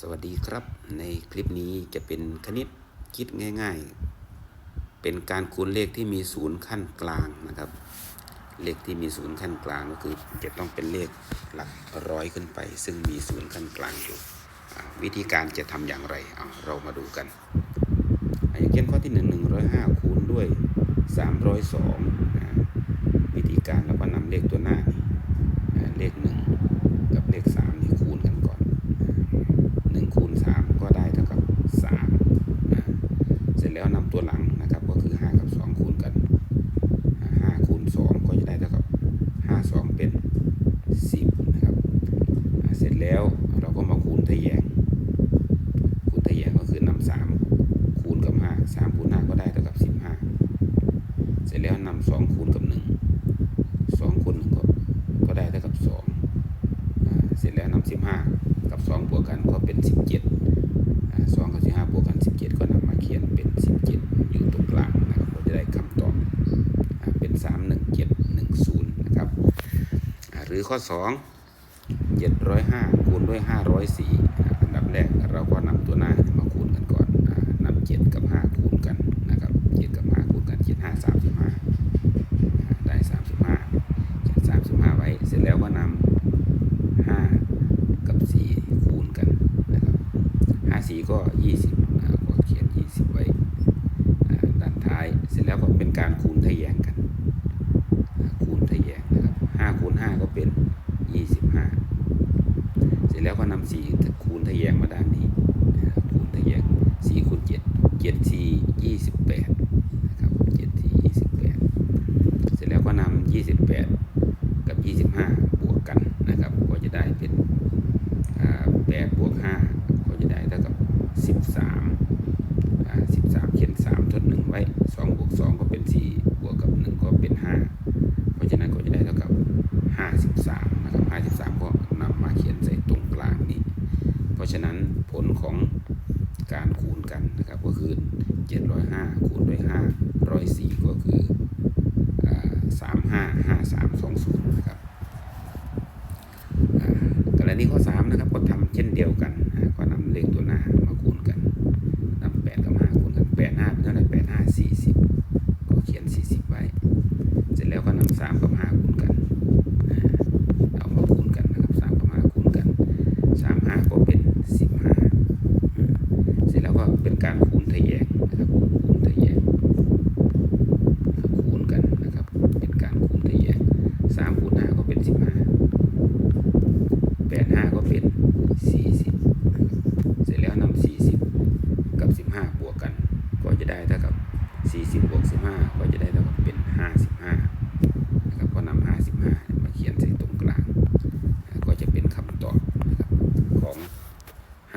สวัสดีครับ ในคลิปนี้จะเป็นคณิตคิดง่าย ๆ เป็นการคูณเลขที่มีศูนย์ขั้นกลางนะครับ เลขที่มีศูนย์ขั้นกลางก็คือจะต้องเป็นเลขหลักร้อยขึ้นไป ซึ่งมีศูนย์ขั้นกลางอยู่ วิธีการจะทำอย่างไรเอาเรามาดูกันอย่างเช่นข้อที่หนึ่งหนึ่งร้อยห้าคูณด้วยสามร้อยสองวิธีการเราก็นำเลขตัวหน้านี่อ่าเลขหนึ่งกับเลขสามนี่คูณกันก่อน หนึ่งคูณสามก็ได้เท่ากับสามนะเสร็จแล้วนำตัวหลังนะครับก็คือห้ากับสองคูณกันห้าคูณสองก็จะได้เท่ากับห้าสองเป็นสิบนะครับอ่าเสร็จ แล้วเราก็มาคูณทะแยง คูณทะแยงก็คือนำสามคูณกับห้าสามคูณห้าก็ได้เท่ากับสิบห้าเสร็จแล้วนำสองคูณกับหนึ่งสองคูณหนึ่งก็ก็ได้เท่ากับสองเสร็จแล้วนำสิบห้ากับสองบวกกันก็เป็นสิบเจ็ดสองกับสิบห้าบวกกันสิบเจ็ดก็นำมาเขียนเป็นสิบเจ็ดอยู่ตรงกลางนะครับเราจะได้คำตอบเป็นสามหนึ่งเจ็ดหนึ่งศูนย์นะครับหรือข้อสอง เจ็ดร้อยห้าคูณด้วยห้าร้อยสี่อันดับแรกเราก็นำตัวหน้ามาคูณกันก่อนนำเจ็ดกับห้าคูณกันนะครับเจ็ดกับห้าคูณกันเจ็ดห้าสามสิบห้าได้สามสิบห้าเขียนสามสิบห้าไว้ เสร็จแล้วก็นำห้ากับสี่คูณกันนะครับห้าสี่ก็ยี่สิบก็เขียนยี่สิบไว้ด้านท้าย เสร็จแล้วก็เป็นการคูณทะแยงกัน คูณทะแยงนะครับห้าคูณห้าก็เป็นยี่ สร็จแล้วก็นำสี่คูณทะแยงมาด้านนี้คูณทะแยงสี่คูณเจ็ดเจ็ดสี่ยี่สิบแปดนะครับเจ็ดสี่ยี่สิบแปดเสร็จแล้วก็นำยี่สิบแปดกับยี่สิบห้าบวกกันนะครับก็จะได้เป็นแปดบวกห้าก็จะได้เท่ากับสิบสามอ่า13 เขียน 3 ทด 1 ไว้ 2 บวก 2 ก็เป็น 4 บวกกับ 1 ก็เป็น 5 เพราะฉะนั้นก็จะได้เท่ากับ 53 นะครับ 53 ก็นำมาเขียนใส่ตรงกลางนี้ เพราะฉะนั้นผลของการคูณกันนะครับก็คือ 705 คูณด้วย 5 104 ก็คือสามห้าห้าสามสองศูนย์นะครับกรณีข้อสามนะครับก็ทำเช่นเดียวกันก็นำเลขตัวหน้ามาคูณกัน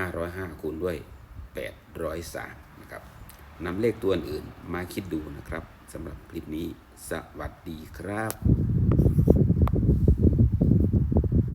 505 คูณด้วย 803 นะครับนำเลขตัวอื่นมาคิดดูนะครับสำหรับคลิปนี้สวัสดีครับ